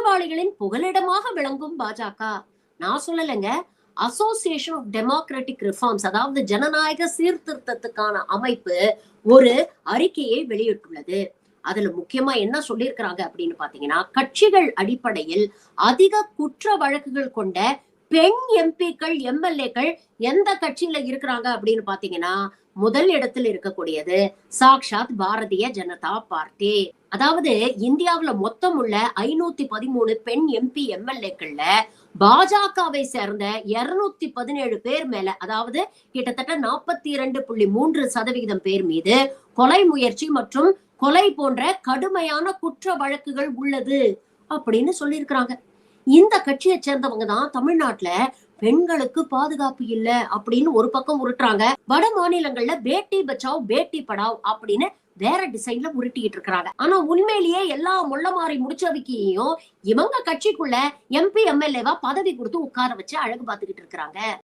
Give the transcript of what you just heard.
குற்றவாளிகளின் புகலிடமாக விளங்கும் பாஜக. நான் சொல்லலைங்க. அசோசியேஷன் ஆஃப் டெமோக்ராட்டிக் ரிஃபார்ம்ஸ் அதாவது ஜனநாயக சீர்திருத்தத்துக்கான அமைப்பு ஒரு அறிக்கையை வெளியிட்டுள்ளது. அதுல முக்கியமா என்ன சொல்லியிருக்கிறாங்க அப்படின்னு பாத்தீங்கன்னா கட்சிகள் அடிப்படையில் அதிக குற்ற வழக்குகள் கொண்ட பெண் எம்பிக்கள் எம்எல்ஏக்கள் எந்த கட்சியில இருக்கிறாங்க அப்படின்னு பாத்தீங்கன்னா முதல் இடத்தில் இருக்கக்கூடியது சாக்ஷாத் பாரதிய ஜனதா பார்ட்டி. அதாவது இந்தியாவுல மொத்தம் உள்ள ஐநூத்தி பதிமூணு பெண் எம்பி எம்எல்ஏக்கள்ல பாஜகவை சேர்ந்த இருநூத்தி பதினேழு பேர் மேல அதாவது கிட்டத்தட்ட நாற்பத்தி இரண்டு புள்ளி மூன்று சதவிகிதம் பேர் மீது கொலை முயற்சி மற்றும் கொலை போன்ற கடுமையான குற்ற வழக்குகள் உள்ளது அப்படின்னு சொல்லியிருக்கிறாங்க. இந்த கட்சியை சேர்ந்தவங்க தான் தமிழ்நாட்டுல பெண்களுக்கு பாதுகாப்பு இல்ல அப்படின்னு ஒரு பக்கம் உருட்டுறாங்க. வட மாநிலங்கள்ல பேட்டி பச்சாவ் பேட்டி படாவ் அப்படின்னு வேற டிசைன்ல உருட்டிட்டு இருக்கிறாங்க. ஆனா உண்மையிலேயே எல்லா முள்ள மாறி முடிச்சவைக்கையும் இவங்க கட்சிக்குள்ள எம்பி எம்எல்ஏவா பதவி கொடுத்து உட்கார வச்சு அழகு பார்த்துக்கிட்டு இருக்கிறாங்க.